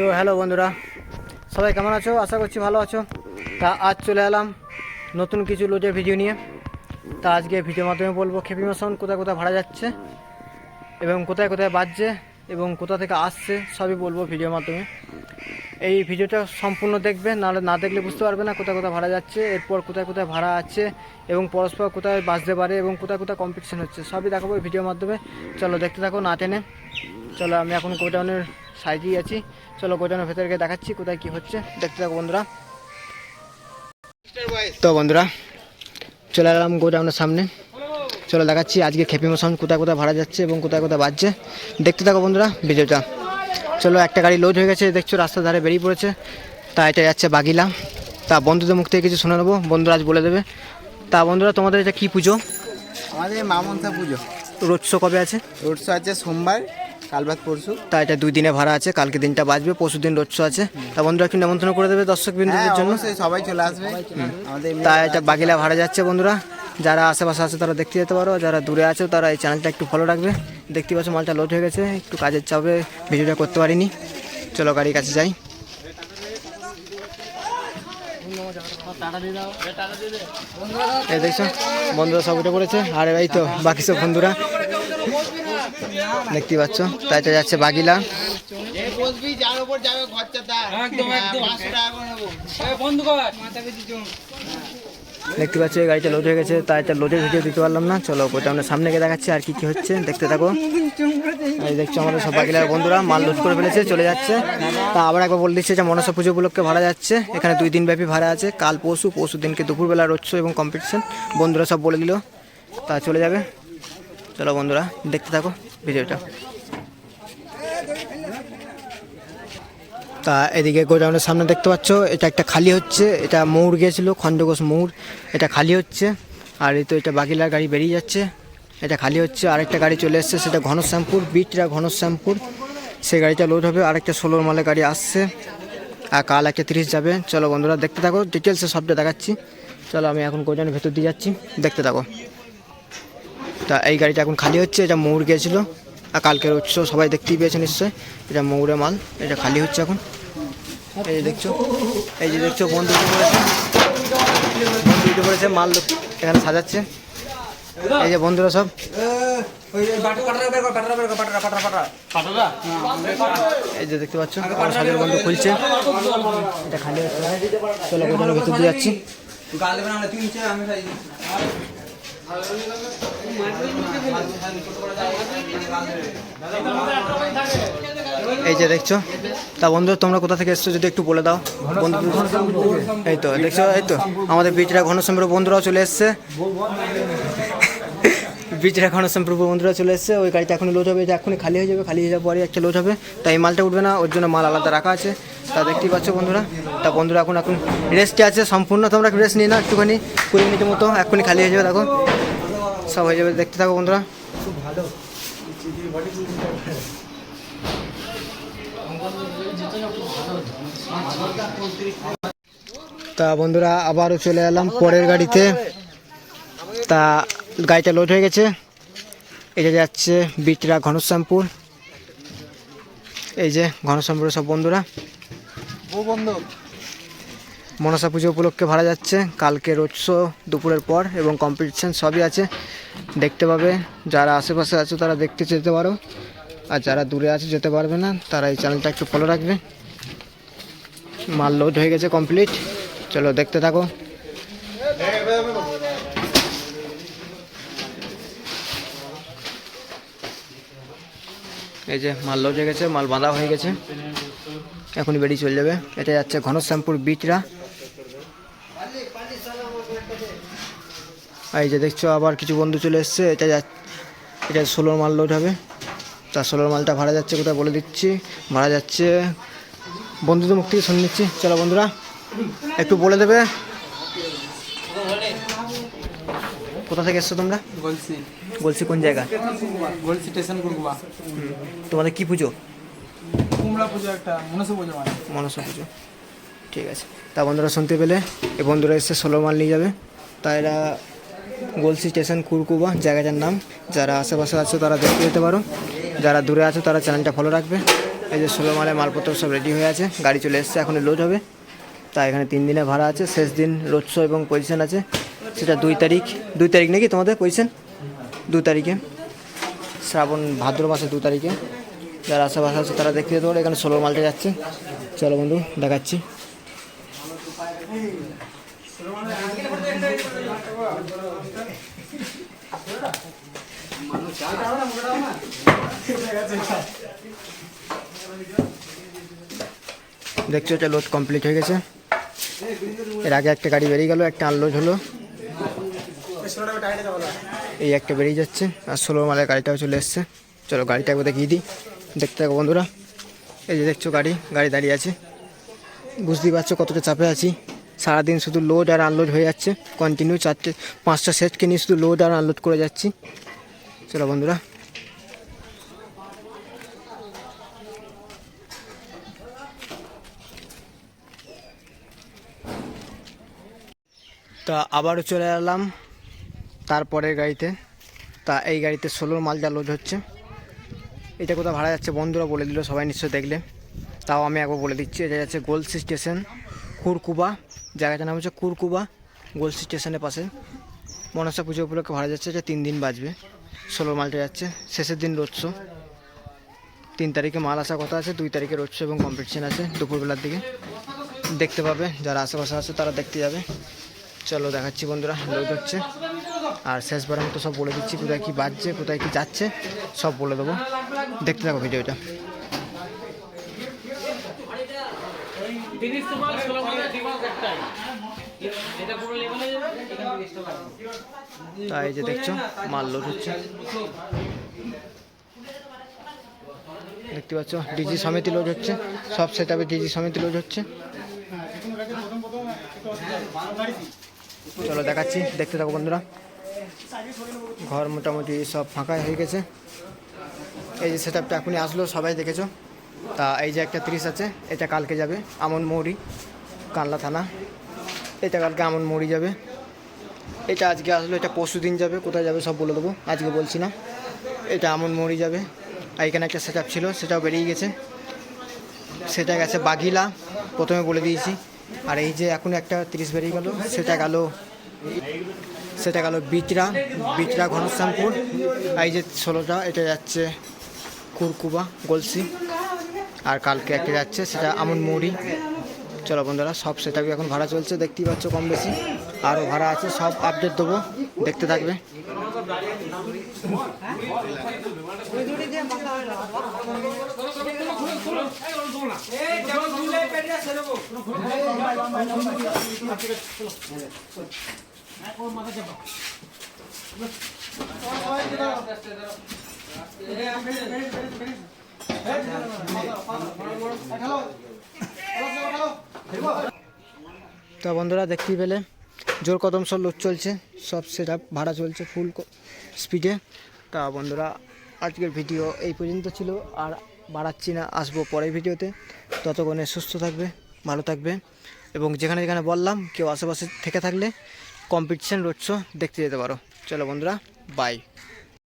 তো হ্যালো বন্ধুরা, সবাই কেমন আছো? আশা করছি ভালো আছো। তা আজ চলে এলাম নতুন কিছু লোডের ভিডিও নিয়ে। তা আজকে ভিডিওর মাধ্যমে বলব খেপি মোশন কোথায় কোথায় ভাড়া যাচ্ছে এবং কোথায় কোথায় বাজছে এবং কোথা থেকে আসছে, সবই বলব ভিডিওর মাধ্যমে। এই ভিডিওটা সম্পূর্ণ দেখবে, নাহলে না দেখলে বুঝতে পারবে না কোথায় কোথায় ভাড়া যাচ্ছে, এরপর কোথায় কোথায় ভাড়া আছে এবং পরস্পর কোথায় বাজতে পারে এবং কোথায় কোথায় কম্পিটিশন হচ্ছে, সবই দেখাবো ভিডিওর মাধ্যমে। চলো দেখতে থাকো না টেনে। চলো আমি এখন গোডাউনের সাইডেই আছি। চলো গোডাউনের ভেতরে গিয়ে দেখাচ্ছি কোথায় কি হচ্ছে। দেখতে থাকো বন্ধুরা। তো বন্ধুরা চলে এলাম গোডাউনের সামনে। চলো দেখাচ্ছি আজকে খেপি মোশন কোথায় কোথায় ভাড়া যাচ্ছে এবং কোথায় কোথায় বাজছে। দেখতে থাকো বন্ধুরা ভিডিওটা। চলো একটা গাড়ি লোড হয়ে গেছে দেখছ রাস্তার ধারে বেরিয়ে পড়েছে। তা এটা যাচ্ছে বাগিলা। তা বন্ধুদের মুখ থেকে কিছু শুনে নেব বন্ধুরা আজ বলে দেবে। তা বন্ধুরা তোমাদের এটা কী পুজো? আমাদের মা মনসা পুজো। রোড শো কবে আছে? রোড শো আছে সোমবার। কাল বাদ পরশু তা এটা দুই দিনে ভাড়া আছে কালকে দিনটা বাজবে পরশু দিন রোড শো আছে। তা বন্ধুরা একটু নেমন্ত্রণ করে দেবে দর্শক হ্যাঁ বিন্দুদের জন্য সবাই চলে আসবে। তা এটা বাগিলা ভাড়া যাচ্ছে বন্ধুরা। যারা আশেপাশে আছে তারা দেখতে যেতে পারো যারা দূরে আছে তারা এই চ্যানেলটা একটু ফলো রাখবে। দেখতে পাচ্ছ মালটা লোড হয়ে গেছে একটু কাজের চাপে ভিডিওটা করতে পারিনি। চলো গাড়ির কাছে যাই। এই দেখছ বন্ধুরা সব উঠে পড়েছে। আর এই তো বাকি সব বন্ধুরা। দেখতে পাচ্ছ তাই তো যাচ্ছে বাগিলা। বসবি দেখতে পাচ্ছ, এই গাড়িটা লোড হয়ে গেছে, তাই এটা লোডের ভিডিও দিতে পারলাম না। চলো ওটা আমরা সামনে গিয়ে দেখাচ্ছি, আর কি কি হচ্ছে, দেখতে থাকো। এই দেখছ আমাদের সব বাকিলার বন্ধুরা, মাল লোড করে ফেলেছে, চলে যাচ্ছে। তা আবার একবার বলে দিচ্ছে যে, মনসা পুজো উপলক্ষে ভাড়া যাচ্ছে। এখানে দুই দিন ব্যাপী ভাড়া আছে, কাল পরশু পরশু দিনকে দুপুরবেলা রোডশো এবং কম্পিটিশন বন্ধুরা সব বলে দিল। তা চলে যাবে। চলো বন্ধুরা, দেখতে থাকো ভিডিওটা তা এদিকে গোডাউনের সামনে দেখতে পাচ্ছ, এটা একটা খালি হচ্ছে, এটা মৌর গিয়েছিল, খণ্ডঘোষ মৌর এটা খালি হচ্ছে, আর এই তো এটা বাকিলার গাড়ি বেরিয়ে যাচ্ছে, এটা খালি হচ্ছে, আরেকটা গাড়ি চলে এসছে, সেটা ঘনশ্যামপুর বিটরা ঘনশ্যামপুর সেই গাড়িটা লোড হবে, আরেকটা ষোলোর মালের গাড়ি আসছে, আর কাল একটা তিরিশ যাবে, চলো বন্ধুরা দেখতে থাকো ডিটেলসে সবটা দেখাচ্ছি, চলো আমি এখন গোডাউনের ভেতর দিয়ে যাচ্ছি, দেখতে থাকো। তা এই গাড়িটা এখন খালি হচ্ছে, এটা মৌর গিয়েছিল আর কালকের উৎস সবাই দেখতেই পেয়েছে নিশ্চয়ই। এটা মৌরে মাল, এটা খালি হচ্ছে এখন। এই যে দেখছ, এই যে দেখছ বন্ধু বন্ধু পড়েছে, মাল এখানে সাজাচ্ছে। এই যে বন্ধুরা সব। এই যে দেখতে পাচ্ছ সাজের বন্ধু খুলছে। এটা খালি হচ্ছে। চলো যাচ্ছি। এই যে দেখছ? তা বন্ধু, তোমরা কোথা থেকে এসছো যদি একটু বলে দাও? বন্ধু, এই তো, দেখছ, এই তো। আমাদের বিচরা ঘনশ্যামপুর বন্ধুরাও চলে এসছে। বিচরা ঘনশ্যামপুর বন্ধুরা চলে এসছে। ওই গাড়িটা এখন লোড হবে, এটা এখনই খালি হয়ে যাবে, খালি হয়ে যাওয়ার পরে একটা লোড হবে। তাই মালটা উঠবে না, ওর জন্য মাল আলাদা রাখা আছে। তা দেখতেই পাচ্ছ বন্ধুরা। তা বন্ধুরা, এখন এখন রেস্টে আছে, সম্পূর্ণ তোমরা রেস্ট নিয়ে না একটুখানি। কুড়ি মিনিটের মতো এক্ষুনি খালি হয়ে যাবে, দেখো। সব হয়ে যাবে দেখতে থাকো বন্ধুরা। তা বন্ধুরা আবারও চলে এলাম পরের গাড়িতে। তা গাড়িটা লোড হয়ে গেছে। এটা যাচ্ছে বিটরা ঘনশ্যামপুর। এই যে ঘনশ্যামপুরের সব বন্ধুরা। মনসা পুজো উপলক্ষে ভাড়া যাচ্ছে। কালকে রোড শো দুপুরের পর এবং কম্পিটিশন সবই আছে। দেখতে পাবে। যারা আশেপাশে আছে, তারা দেখতে যেতে পারো। আর যারা দূরে আছে, যেতে পারবে না, তারা এই চ্যানেলটা একটু ফলো রাখবে। মাল লোড হয়ে গেছে কমপ্লিট চলো, দেখতে থাকো। এই যে মাল লোড হয়ে গেছে, মাল বাঁধা হয়ে গেছে। এখনই বেরিয়ে চলে যাবে। এটা যাচ্ছে ঘনশ্যামপুর আর এই যে দেখছ আবার কিছু বন্ধু চলে এসছে। এটা এটা ষোলোর মাল লোড হবে। তা ষোলোর মালটা ভাড়া যাচ্ছে কোথায় বলে দিচ্ছি। ভাড়া যাচ্ছে। বন্ধুদের মুখ থেকে শুনে নিচ্ছি। চলো বন্ধুরা একটু বলে দেবে। কোথা থেকে এসছো তোমরা? বলছি কোন জায়গা? স্টেশন তোমাদের কি পুজো? কুমড়া পুজো একটা মনসা পুজো মানে। মনসা পুজো। ঠিক আছে। তা বন্ধুরা শুনতে পেলে এ বন্ধুরা এসে ষোলো মাল নিয়ে যাবে। তা এরা গলসি স্টেশন কুরকুবা, জায়গাটার নাম। যারা আশেপাশে আছে তারা দেখতে যেতে পারো। যারা দূরে আছে তারা চ্যানেলটা ফলো রাখবে। এই যে ষোলো মালে মালপত্র সব রেডি হয়ে আছে। গাড়ি চলে এসছে এখন লোড হবে। তা এখানে তিন দিনে ভাড়া আছে। শেষ দিন রোড শো এবং পজিশন আছে। সেটা দুই তারিখ। দুই তারিখ নাকি তোমাদের পজিশন দু তারিখে। শ্রাবণ ভাদ্র মাসে দু তারিখে। যারা আশেপাশে আছে তারা দেখতে যেতে পারো। এখানে ষোলো মালটা যাচ্ছে। চলো বন্ধু, দেখাচ্ছি। দেখছ এটা লোড কমপ্লিট হয়ে গেছে? এর আগে একটা গাড়ি বেরিয়ে গেল, একটা আনলোড হলো। এই একটা বেরিয়ে যাচ্ছে, আর ষোলো মালের গাড়িটাও চলে এসছে। চলো গাড়িটা একবার দেখিয়ে দিই। দেখতে থাকো বন্ধুরা। এই যে দেখছ গাড়ি গাড়ি দাঁড়িয়ে আছে। বুঝতেই পারছ কতটা চাপে আছি। সারাদিন শুধু লোড আর আনলোড হয়ে যাচ্ছে। কন্টিনিউ চারটে, পাঁচটা সেটকে নিয়ে শুধু লোড আর আনলোড করে যাচ্ছি। চলো বন্ধুরা। তা আবারও চলে এলাম তারপরের গাড়িতে। তা এই গাড়িতে ষোলোর মালটা লোড হচ্ছে। এটা কোথাও ভাড়া যাচ্ছে, বন্ধুরা বলে দিল, সবাই নিশ্চয় দেখলে। তাও আমি একবার বলে দিচ্ছি, এটা যাচ্ছে গোলসি স্টেশন, কুরকুবা। জায়গাটার নাম হচ্ছে কুরকুবা, গোলসি স্টেশনের পাশে। মনসা পুজো উপলক্ষে ভাড়া যাচ্ছে, এটা তিন দিন বাজবে ষোলো মালটা যাচ্ছে, শেষের দিন রোড তিন তারিখে মাল আসার কথা আছে, দুই তারিখে রোড এবং কম্পিটিশন আছে দুপুরবেলার দিকে। দেখতে পাবে, যারা আশেপাশে আছে তারা দেখতে যাবে। চলো দেখাচ্ছি বন্ধুরা লোড হচ্ছে। আর শেষবারের মতো সব বলে দিচ্ছি, কোথায় কী বাজছে, কোথায় কী যাচ্ছে, সব বলে দেবো। দেখতে থাকো ভিডিওটা। তোমার একটাই। এটা পুরো লেভেলে যাবে এখানে তিরিশ টাকা তা যে দেখছ, মাল লোড হচ্ছে। দেখতে পাচ্ছ, ডিজি সমিতি লোড হচ্ছে। সব সেট আপে ডিজি সমিতি লোড হচ্ছে। চলো দেখাচ্ছি, দেখতে থাকো বন্ধুরা। ঘর মোটামুটি সব ফাঁকা হয়ে গেছে। এই যে সেট আপটা এখনই আসলো, সবাই দেখেছ। তা এই যে একটা ত্রিশ আছে, এটা কালকে যাবে আমন মৌরি কানলা থানা। এটা কালকে আমন মৌরি যাবে। এটা আজকে আসলো, এটা পরশু দিন যাবে, কোথায় যাবে সব বলে দেবো, আজকে বলছি না। এটা আমন মৌরি যাবে এখানে একটা সেট ছিল, সেটাও বেরিয়ে গেছে। সেটা গেছে বাঘিলা, প্রথমে বলে দিয়েছি। আর এই যে এখন একটা তিরিশ বেরিয়ে গেল, সেটা গেল সেটা গেল বিচরা বিচরা ঘনশ্যামপুর। এই যে ষোলোটা, এটা যাচ্ছে কুরকুবা, গলসি। আর কালকে একটা যাচ্ছে সেটা আমন মৌরি চলো বন্ধুরা সব সেটাকে এখন ভাড়া চলছে দেখতেই পাচ্ছ কম বেশি আরও ভাড়া আছে সব আপডেট দেবো দেখতে থাকবে তো বন্ধুরা দেখতেই পেলে, জোর কদম সব লোড চলছে, সব সেট ভাড়া চলছে ফুল স্পিডে তা বন্ধুরা, আজকের ভিডিও এই পর্যন্ত ছিল, আর বাড়াচ্ছি না, আসব পরের ভিডিওতে ততক্ষণে সুস্থ থাকবে, ভালো থাকবে, এবং যেখানে যেখানে বললাম, কেউ আশেপাশে থেকে থাকলে কম্পিটিশান রোড দেখতে যেতে পারো। চলো বন্ধুরা বাই